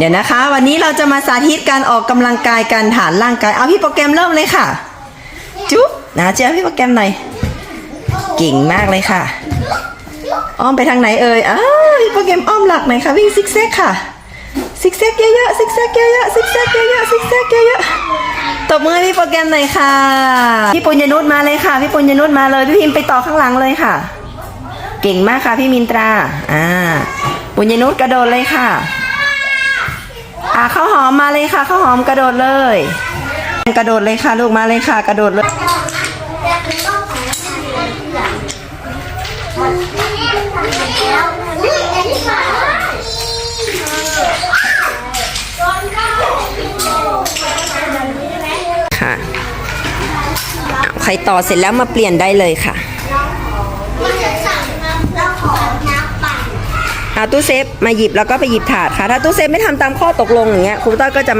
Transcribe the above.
เดี๋ยวนะคะ วันนี้เราจะมาสาธิตการออกกำลังกายการฐานร่างกายเอาพี่โปรแกรมเริ่มเลยค่ะ จุ๊บนะเจ้าพี่โปรแกรมหน่อยเก่งมากเลยค่ะ อ้อมไปทางไหนเอ่ยอ้าพี่โปรแกรมอ้อมหลักไหนคะวิ่งซิกแซกค่ะซิกแซกเยอะๆซิกแซกเยอะๆซิกแซกเยอะๆซิกแซกเยอะๆตบมือพี่โปรแกรมหน่อยค่ะ พี่ปุญญนุชมาเลยค่ะ พี่ปุญญนุชมาเลยพี่พิมไปต่อข้างหลังเลยค่ะ เก่งมากค่ะพี่มินตราอ่าปุญญนุชกระโดดเลยค่ะ อ่าข้าวหอมมาเลยค่ะข้าวหอมกระโดดเลย กระโดดเลยค่ะลูกมาเลยค่ะ กระโดดเลยค่ะใครต่อเสร็จแล้วมาเปลี่ยนได้เลยค่ะ ตู้เซฟมาหยิบแล้วก็ไปหยิบถาดค่ะ ถ้าตู้เซฟไม่ทำตามข้อตกลงอย่างเงี้ยครูต้อยก็จะ